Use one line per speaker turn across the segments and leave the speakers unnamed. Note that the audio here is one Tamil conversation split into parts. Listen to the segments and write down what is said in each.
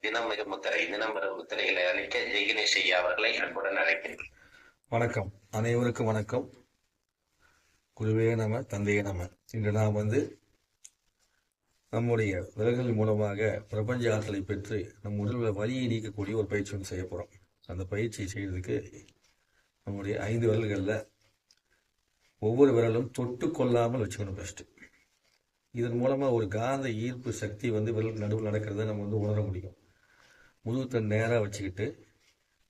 தினமிரு முத்திரை தினமிரு முத்திரையில் அளிக்க ஜெய்கணேஷ் ஐயா அவர்களை அன்புடன் அழைக்கிறேன்
வணக்கம். அனைவருக்கும் வணக்கம். குருவே நம தந்தையே நம. இன்று நாம் வந்து நம்முடைய விலகல் மூலமாக பிரபஞ்ச ஆற்றலை பெற்று நம் உடலில் வலியை நீக்கக்கூடிய ஒரு பயிற்சி ஒன்று செய்ய போகிறோம் அந்த பயிற்சியை செய்யறதுக்கு நம்முடைய ஐந்து விரல்களில் ஒவ்வொரு விரலும் தொட்டு கொள்ளாமல் வச்சுக்கணும் ஃபஸ்ட்டு இதன் மூலமாக ஒரு காந்த ஈர்ப்பு சக்தி வந்து விரல் நடுவில் நடக்கிறத நம்ம வந்து உணர முடியும். முதுகத்தை நேராக வச்சுக்கிட்டு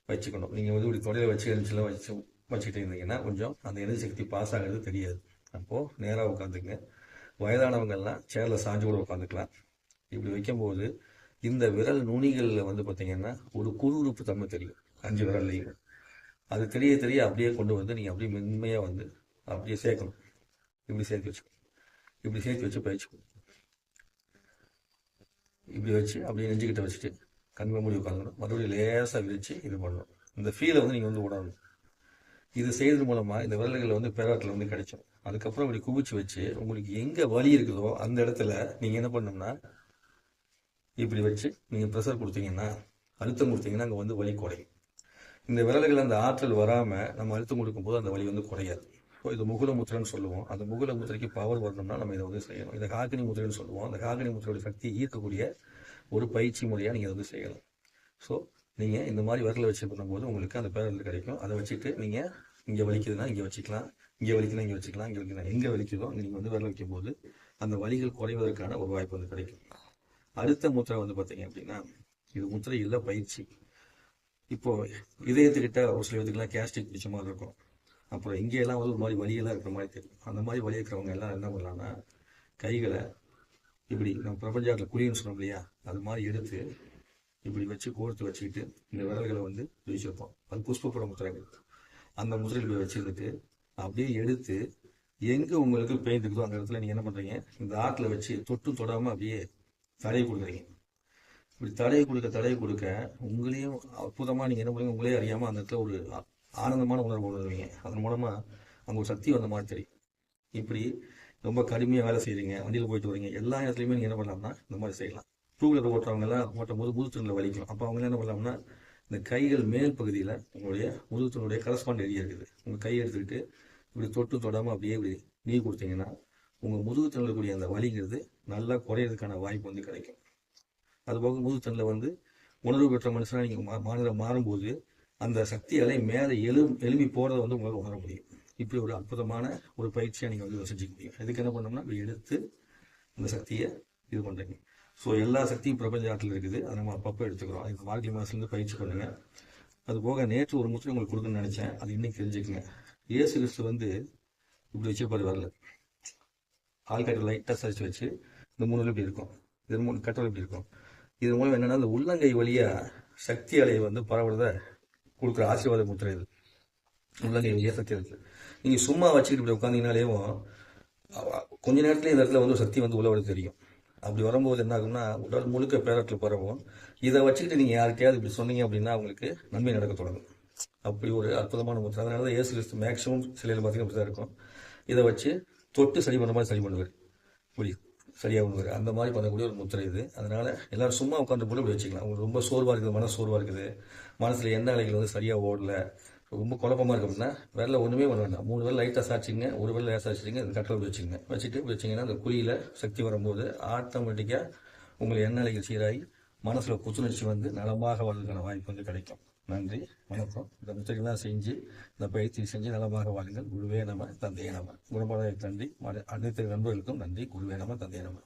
வச்சுக்கணும். நீங்கள் வந்து இப்படி தொடையில் வச்சு எழுச்சிலாம் வச்சு வச்சுக்கிட்டு இருந்தீங்கன்னா கொஞ்சம் அந்த எதிர் சக்தி பாஸ் ஆகிறது தெரியாது. அப்போது நேராக உட்காந்துங்க வயதானவங்கள்லாம் சேரில் சாஞ்சு கூட உட்காந்துக்கலாம். இப்படி வைக்கும்போது இந்த விரல் நுனிகளில் வந்து பார்த்தீங்கன்னா ஒரு குறுகுறுப்பு தன்மை தெரியும். அஞ்சு விரல்லையும். அது தெரிய தெரிய அப்படியே கொண்டு வந்து நீங்கள் அப்படியே மென்மையாக வந்து அப்படியே சேர்க்கணும். இப்படி சேர்த்து வச்சுக்கணும். இப்படி சேர்த்து வச்சு பயிற்சிக்கணும் இப்படி வச்சு அப்படியே நெஞ்சுக்கிட்ட வச்சுட்டு கண்மை மூடி உட்காந்துக்கணும் மறுபடியும் லேசாக விரிச்சு இது பண்ணணும். இந்த ஃபீலை வந்து நீங்கள் வந்து விடணும் இது செய்யறது மூலமாக இந்த விரல்கள் வந்து பேராட்டில் வந்து கிடைக்கும் அதுக்கப்புறம் இப்படி குவிச்சு வச்சு உங்களுக்கு எங்கே வலி இருக்குதோ அந்த இடத்துல நீங்கள் என்ன பண்ணணும்னா இப்படி வச்சு நீங்கள் ப்ரெஷர் கொடுத்தீங்கன்னா அழுத்தம் கொடுத்தீங்கன்னா அங்கே வந்து வலி குறையும். இந்த விரல்கள் அந்த ஆற்றல் வராமல் நம்ம அழுத்தம் கொடுக்கும்போது அந்த வலி வந்து குறையாது. இது முகுல முத்திரைன்னு சொல்லுவோம். அந்த முகுல முத்திரைக்கு பவர் வரணும்னா நம்ம இதை வந்து செய்யணும். இதை காக்கினி முத்திரைன்னு சொல்லுவோம். அந்த காக்கினி முத்திரையோட சக்தியை ஈர்க்கக்கூடிய ஒரு பயிற்சி முறையாக நீங்கள் வந்து செய்யணும். ஸோ நீங்கள் இந்த மாதிரி விரலை வச்சு பண்ணும்போது உங்களுக்கு அந்த பேரல் கிடைக்கும். அதை வச்சுட்டு நீங்கள் இங்கே வலிக்குதுன்னா இங்கே வச்சுக்கலாம். இங்கே வலிக்கலாம் இங்கே வச்சுக்கலாம். இங்கே வலிக்கலாம் எங்கே வலிக்குதோ அங்கே நீங்கள் வந்து விரல் வைக்கும்போது அந்த வலிகள் குறைவதற்கான ஒரு வாய்ப்பு வந்து கிடைக்கும். அடுத்த முத்திரை வந்து பார்த்தீங்க அப்படின்னா இது முத்திரை இல்லை பயிற்சி. இப்போ இதயத்துக்கிட்ட ஒரு சில இதுக்கெல்லாம் கேஸ்டிக் பிடிச்ச மாதிரி இருக்கும். அப்புறம் இங்கேயெல்லாம் வந்து ஒரு மாதிரி வலியெல்லாம் இருக்கிற மாதிரி தெரியும் அந்த மாதிரி வலி இருக்கிறவங்க எல்லாம் என்ன பண்ணலான்னா கைகளை இப்படி நம்ம பிரபஞ்சாட்டில் குழின்னு சொன்னோம் இல்லையா? அது மாதிரி எடுத்து இப்படி வச்சு கோர்த்து வச்சுக்கிட்டு இந்த விரல்களை வந்து வச்சிருப்போம் அது புஷ்பப்புற முத்திரைகள் அந்த முத்திரையில் போய் வச்சுருந்துட்டு அப்படியே எடுத்து எங்கே உங்களுக்கு பெயின் இருக்குதோ அந்த இடத்துல நீங்கள் என்ன பண்ணுறீங்க இந்த ஆட்டில் வச்சு தொட்டு தொடாமல் அப்படியே தடை கொடுக்குறீங்க. இப்படி தடையை கொடுக்க தடையை கொடுக்க உங்களையும் அற்புதமாக நீங்கள் என்ன பண்ணுங்க? உங்களே அறியாமல் அந்த இடத்துல ஒரு ஆனந்தமான உணர்வு உணர்வீங்க அதன் மூலமாக அங்கே ஒரு சக்தி வந்த மாதிரி தெரியும். இப்படி ரொம்ப கடுமையாக வேலை செய்கிறீங்க வண்டியில் போயிட்டு வரீங்க எல்லா இடத்துலையுமே நீங்கள் என்ன பண்ணலாம்னா இந்த மாதிரி செய்யலாம். டூ வீலர் ஓட்டுறவங்க எல்லாம் ஓட்டும் போது முதுகுத்தூணில் வலிக்கும். அப்போ அவங்க என்ன பண்ணலாம்னா இந்த கைகள் மேல் பகுதியில் உங்களுடைய முதுகுத்தூணுடைய கரஸ்பாண்ட் ஏரியா இருக்குது. உங்கள் கை எடுத்துக்கிட்டு இப்படி தொட்டு தொடாமல் அப்படியே இப்படி நீ கொடுத்தீங்கன்னா உங்கள் முதுகுத்தனில் கூடிய அந்த வலிங்கிறது நல்லா குறையிறதுக்கான வாய்ப்பு வந்து கிடைக்கும். அதுபோக முதுகுத்தனில் வந்து உணர்வு பெற்ற மனுஷனாக நீங்கள் மாநில மாறும்போது அந்த சக்தி அலை மேலே எழு எழும்பி போகிறத வந்து உங்களால் உணர முடியும். இப்படி ஒரு அற்புதமான ஒரு பயிற்சியாக நீங்கள் வந்து செஞ்சுக்க முடியும். இதுக்கு என்ன பண்ணோம்னா எடுத்து அந்த சக்தியை இது பண்ணுறீங்க ஸோ எல்லா சக்தியும் பிரபஞ்ச ஆற்றில் இருக்குது. அதை நம்ம அப்பப்போ எடுத்துக்கிறோம். இந்த மார்கழி மாதத்துலேருந்து பயிற்சி பண்ணுங்கள் அது போக நேற்று ஒரு முத்திரை உங்களுக்கு கொடுக்குன்னு நினச்சேன். அது இன்னைக்கு தெரிஞ்சுக்கங்க. இயேசு கிறிஸ்து வந்து இப்படி வச்சிருப்பாரு வரல. ஆள்காட்டு லைட்டாக சரிச்சு வச்சு இந்த மூணு இப்படி இருக்கும். இது மூணு கட்டளை இப்படி இருக்கும். இது மூலம் என்னென்னா இந்த உள்ளங்கை வழியாக சக்தி அலையை வந்து பரவுறத கொடுக்குற ஆசீர்வாத முத்திரை இது உள்ளங்கை வழியா சக்தி இருக்குது நீங்கள் சும்மா வச்சுக்கிட்டு இப்படி உட்காந்தீங்கனாலேயும் கொஞ்ச நேரத்துல இந்த இடத்துல வந்து ஒரு சக்தி வந்து உள்ள தெரியும். அப்படி வரும்போது என்ன ஆகும்னா உடல் முழுக்க பேரட்டில் பரவும். இதை வச்சுக்கிட்டு நீங்கள் யாருக்கையாவது இப்படி சொன்னீங்க அப்படின்னா அவங்களுக்கு நன்மை நடக்க தொடங்கும். அப்படி ஒரு அற்புதமான முத்திரை. அதனால தான் ஏசு கிறிஸ்து மேக்ஸிமம் சிலையில் பார்த்தீங்கன்னா அப்படி தான் இருக்கும். இதை வச்சு தொட்டு சரி பண்ண மாதிரி சரி பண்ணுவார். புரியுது? சரியாக பண்ணுவார் அந்த மாதிரி பண்ணக்கூடிய ஒரு முத்திரை இது. அதனால் எல்லோரும் சும்மா உட்காந்து போட்டு இப்படி வச்சுக்கலாம். உங்களுக்கு ரொம்ப சோர்வாக இருக்குது மன சோர்வாக இருக்குது. மனசில் எண்ண அலைகள் வந்து சரியாக ஓடல. ரொம்ப குழப்பமாக இருக்கு அப்படின்னா விரல ஒன்றுமே பண்ண வேண்டாம். மூணு வேலை லைட்டாக சாச்சிங்க ஒரு வேலை லேசாக வச்சுருங்க இந்த கட்டில் வச்சுங்க வச்சுட்டு வச்சிங்கன்னா வச்சீங்கன்னா அந்த குழியில் சக்தி வரும்போது ஆட்டோமேட்டிக்காக உங்களுக்கு எண்ண அலைகள் சீராகி மனசில் புத்துணர்ச்சி வந்து நலமாக வாழ்றதுக்கான வாய்ப்பு வந்து கிடைக்கும். நன்றி வணக்கம். இந்த முத்திரைகள்லாம் செஞ்சு இந்த பயிற்சி செஞ்சு நலமாக வாழுங்கள். குருவே நம தந்தையே நம. குணமான நன்றி அனைத்து நண்பர்களுக்கும் நன்றி. குருவே நம தந்தையே நம.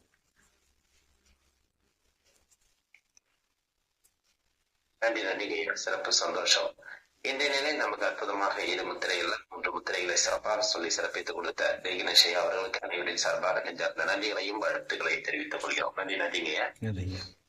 நன்றி நன்றி. சிறப்பு சந்தோஷம். இன்றைய நிலை நமக்கு அற்புதமாக இரு முத்திரைகள் மூன்று முத்திரைகளை சிறப்பாக சொல்லி சிறப்பித்துக் கொடுத்த ஐயா அவர்களுக்கு அனைவரின் சார்பாக நன்றிகளையும் வாழ்த்துக்களை தெரிவித்துக் கொள்கிறோம். நன்றி நன்றிங்க. ஐயா.
நன்றிங்க.